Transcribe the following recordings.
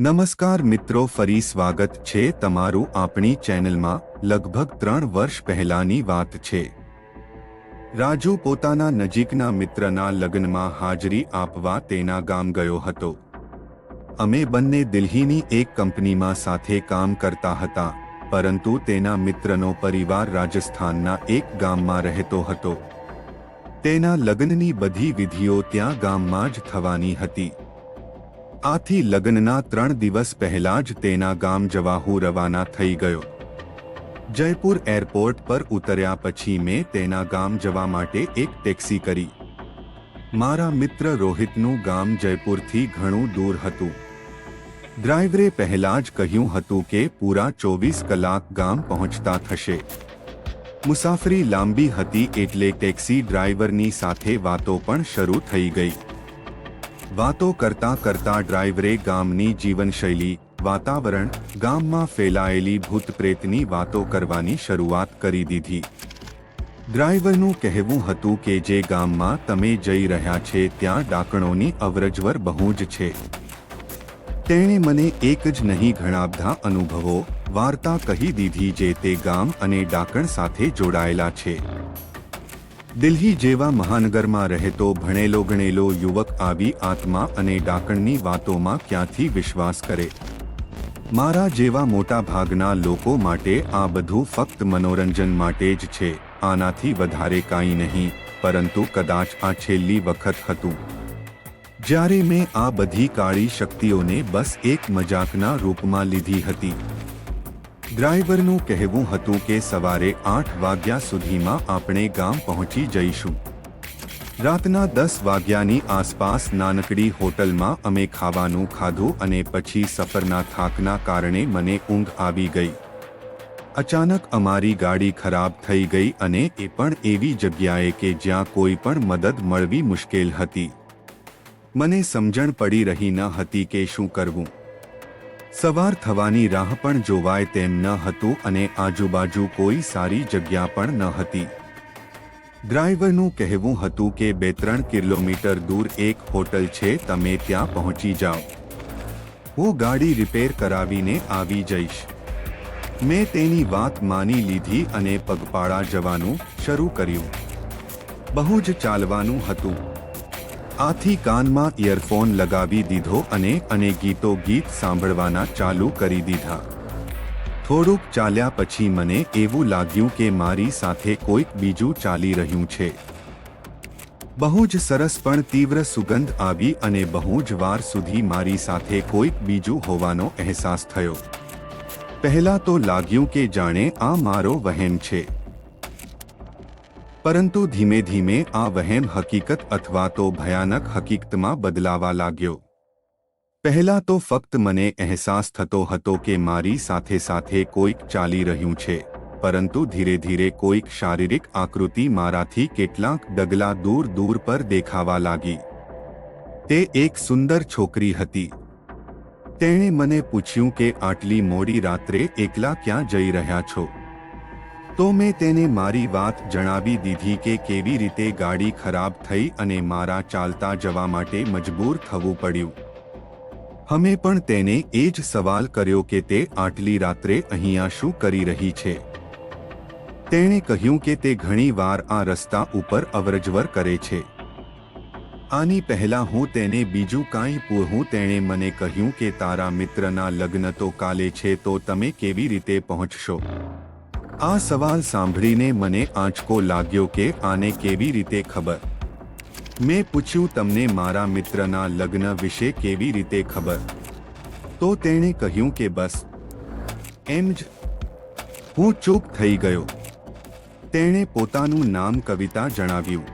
નમસ્કાર મિત્રો, ફરી સ્વાગત છે તમારું આપણી ચેનલમાં. લગભગ ત્રણ વર્ષ પહેલાની વાત છે. રાજુ પોતાના નજીકના મિત્રના લગ્નમાં હાજરી આપવા તેના ગામ ગયો હતો. અમે બંને દિલ્હીની એક કંપનીમાં સાથે કામ કરતા હતા, પરંતુ તેના મિત્રનો પરિવાર રાજસ્થાનના એક ગામમાં રહેતો હતો. તેના લગ્નની બધી વિધિઓ ત્યાં ગામમાં જ થવાની હતી. આથી લગ્નના ત્રણ દિવસ પહેલા જ તેના ગામ જવા હું રવાના થઈ ગયો. જયપુર એરપોર્ટ પર ઉતર્યા પછી મેં તેના ગામ જવા માટે એક ટેક્સી કરી. મારા મિત્ર રોહિતનું ગામ જયપુરથી ઘણું દૂર હતું. ડ્રાઈવરે પહેલા જ કહ્યું હતું કે પૂરા ચોવીસ કલાક ગામ પહોંચતા થશે. મુસાફરી લાંબી હતી એટલે ટેક્સી ડ્રાઈવરની સાથે વાતો પણ શરૂ થઈ ગઈ. વાતો કરતા કરતા ડ્રાઈવરે ગામની જીવનશૈલી, વાતાવરણ, ગામમાં ફેલાયેલી ભૂત પ્રેતની વાતો કરવાની શરૂઆત કરી દીધી. ડ્રાઈવરનું કહેવું હતું કે જે ગામમાં તમે જઈ રહ્યા છે ત્યાં ડાકણોની અવરજવર બહુ જ છે. તેણે મને એક જ નહીં ઘણા બધા અનુભવો, વાર્તા કહી દીધી જે તે ગામ અને ડાકણ સાથે જોડાયેલા છે. દિલ્હી જેવા મહાનગરમાં રહેતો ભણેલો ગણેલો યુવક આવી આત્મા અને ડાકણની વાતોમાં ક્યાંથી વિશ્વાસ કરે? મારા જેવા મોટા ભાગના લોકો માટે આ બધું ફક્ત મનોરંજન માટે જ છે. આનાથી વધારે કાંઈ નહીં, પરંતુ કદાચ આ છેલ્લી વખત હતું. જ્યારે મેં આ બધી કાળી શક્તિઓને બસ એક મજાકના રૂપમાં લીધી હતી. ડ્રાઈવરનું કહેવું હતું કે સવારે આઠ વાગ્યા સુધીમાં આપણે ગામ પહોંચી જઈશું. રાતના દસ વાગ્યાની આસપાસ નાનકડી હોટલમાં અમે ખાવાનું ખાધું અને પછી સફરના થાકના કારણે મને ઊંઘ આવી ગઈ. અચાનક અમારી ગાડી ખરાબ થઈ ગઈ અને એ પણ એવી જગ્યાએ કે જ્યાં કોઈ પણ મદદ મળવી મુશ્કેલ હતી. મને સમજણ પડી રહી ન હતી કે શું કરવું. સવાર થવાની રાહ પણ જોવાય તેમ ન હતું અને આજુબાજુ કોઈ સારી જગ્યા પણ ન હતી. ડ્રાઈવરનું કહેવું હતું કે બે ત્રણ કિલોમીટર દૂર એક હોટલ છે, તમે ત્યાં પહોંચી જાઓ. હું ગાડી રિપેર કરાવીને આવી જઈશ. મેં તેની વાત માની લીધી અને પગપાળા જવાનું શરૂ કર્યું. બહુ જ ચાલવાનું હતું. આથી કાનમાં ઇયરફોન લગાવી દીધો અને અને ગીતો ગીત સાંભળવાના ચાલુ કરી દીધા. થોડુંક ચાલ્યા પછી મને એવું લાગ્યું કે મારી સાથે કોઈક બીજું ચાલી રહ્યું છે. બહુ જ સરસ પણ તીવ્ર સુગંધ આવી અને બહુ જ વાર સુધી મારી સાથે કોઈક બીજું હોવાનો અહેસાસ થયો. પહેલા તો લાગ્યું કે જાણે આ મારો વહેમ છે. પરંતુ ધીમે ધીમે આ વહેમ હકીકત અથવા તો ભયાનક હકીકતમાં બદલાવા લાગ્યો પહેલા તો ફક્ત મને અહેસાસ થતો હતો કે મારી સાથે સાથે કોઈક ચાલી રહ્યું છે પરંતુ ધીરે ધીરે કોઈક શારીરિક આકૃતિ મારાથી કેટલાક ડગલા દૂર દૂર પર દેખાવા લાગી તે એક સુંદર છોકરી હતી તેણે મને પૂછ્યું કે આટલી મોડી રાત્રે એકલા ક્યાં જઈ રહ્યા છો તો મેં તેને મારી વાત જણાવી દીધી કે કેવી રીતે ગાડી ખરાબ થઈ અને મારા ચાલતા જવા માટે મજબૂર થવું પડ્યું. અમે પણ તેને એ જ સવાલ કર્યો કે તે આટલી રાત્રે અહીંયા શું કરી રહી છે? તેણે કહ્યું કે તે ઘણીવાર આ રસ્તા ઉપર અવરજવર કરે છે. આની પહેલા હું તેને બીજું કાંઈ પૂરું તેણે મને કહ્યું કે તારા મિત્રના લગ્ન તો કાલે છે, તો તમે કેવી રીતે પહોંચશો? આ સવાલ સાંભળીને મને આંચકો લાગ્યો કે આને કેવી રીતે ખબર? મેં પૂછ્યું, તમને મારા મિત્રના લગ્ન વિશે કેવી રીતે ખબર? તો તેણે કહ્યું કે, બસ. એમ જ હું ચૂપ થઈ ગયો. તેણે પોતાનું નામ કવિતા જણાવ્યું.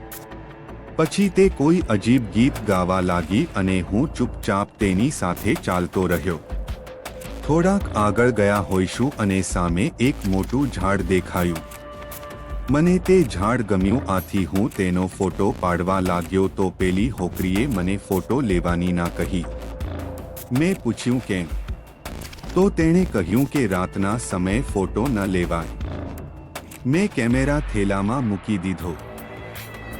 પછી તે કોઈ અજીબ ગીત ગાવા લાગી અને હું ચૂપચાપ તેની સાથે ચાલતો રહ્યો. થોડાક આગળ ગયા હોઈશું અને સામે એક મોટું ઝાડ દેખાયું. મને તે ઝાડ ગમ્યું આથી હું તેનો ફોટો પાડવા લાગ્યો તો પેલી હોકરીએ મને ફોટો લેવાની ના કહી. મેં પૂછ્યું કેમ? તો તેણે કહ્યું કે રાતના સમયે ફોટો ન લેવાય. મેં કેમેરા થેલામાં મૂકી દીધો.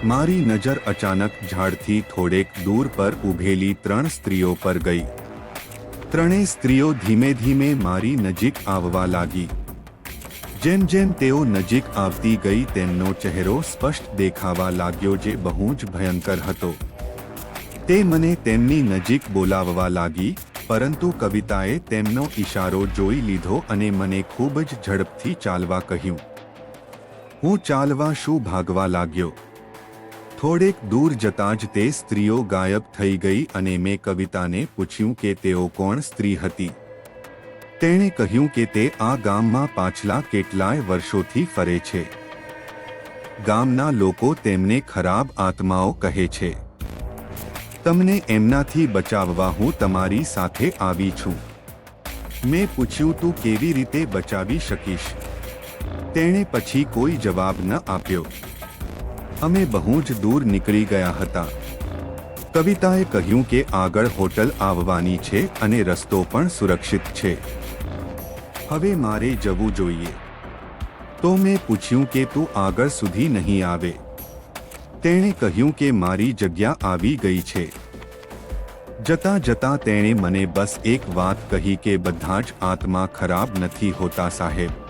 મારી નજર અચાનક ઝાડથી થોડેક દૂર પર ઊભેલી ત્રણ સ્ત્રીઓ પર ગઈ. ત્રણેય સ્ત્રીઓ ધીમે ધીમે મારી નજીક આવવા લાગી. જેમ જેમ તેઓ નજીક આવતી ગઈ, તેમનો ચહેરો સ્પષ્ટ દેખાવા લાગ્યો જે બહુ જ ભયંકર હતો. તે મને તેમની નજીક બોલાવવા લાગી, પરંતુ કવિતાએ તેમનો ઇશારો જોઈ લીધો અને મને ખૂબ જ ઝડપથી ચાલવા કહ્યું. હું ચાલવા શું ભાગવા લાગ્યો? થોડેક દૂર જતાં જ તે સ્ત્રીઓ ગાયબ થઈ ગઈ અને મેં કવિતાને પૂછ્યું કે તેઓ કોણ સ્ત્રી હતી. તેણે કહ્યું કે તે આ ગામમાં પાછલા કેટલાય વર્ષોથી ફરે છે. ગામના લોકો તેમને ખરાબ આત્માઓ કહે છે. તમને એમનાથી બચાવવા હું તમારી સાથે આવી છું. મેં પૂછ્યું તું કેવી રીતે બચાવી શકીશ તેણે પછી કોઈ જવાબ ન આપ્યો. અમે બહુ જ દૂર નીકળી ગયા હતા. કવિતાએ કહ્યું કે આગળ હોટલ આવવાની છે અને રસ્તો પણ સુરક્ષિત છે. હવે મારે જવું જોઈએ. તો મેં પૂછ્યું કે તું આગળ સુધી નહીં આવે. તેણે કહ્યું કે મારી જગ્યા આવી ગઈ છે. જતા જતા તેણે મને બસ એક વાત કહી કે બધા જ આત્મા ખરાબ નથી હોતા સાહેબ.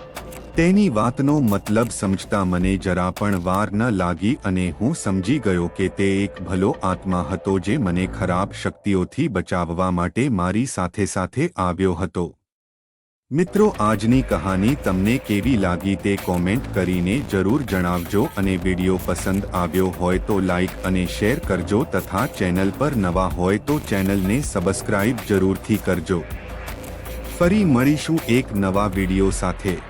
તેની વાતનો મતલબ સમજતા મને જરા પણ વાર ન લાગી અને હું સમજી ગયો કે તે એક ભલો આત્મા હતો જે મને ખરાબ શક્તિઓથી બચાવવા માટે મારી સાથે સાથે આવ્યો હતો. મિત્રો, આજની કહાની તમને કેવી લાગી તે કોમેન્ટ કરીને જરૂર જણાવજો અને વીડિયો પસંદ આવ્યો હોય તો લાઈક અને શેર કરજો તથા ચેનલ પર નવા હોય તો ચેનલને સબસ્ક્રાઇબ જરૂરથી કરજો. ફરી મળીશું એક નવા વીડિયો સાથે.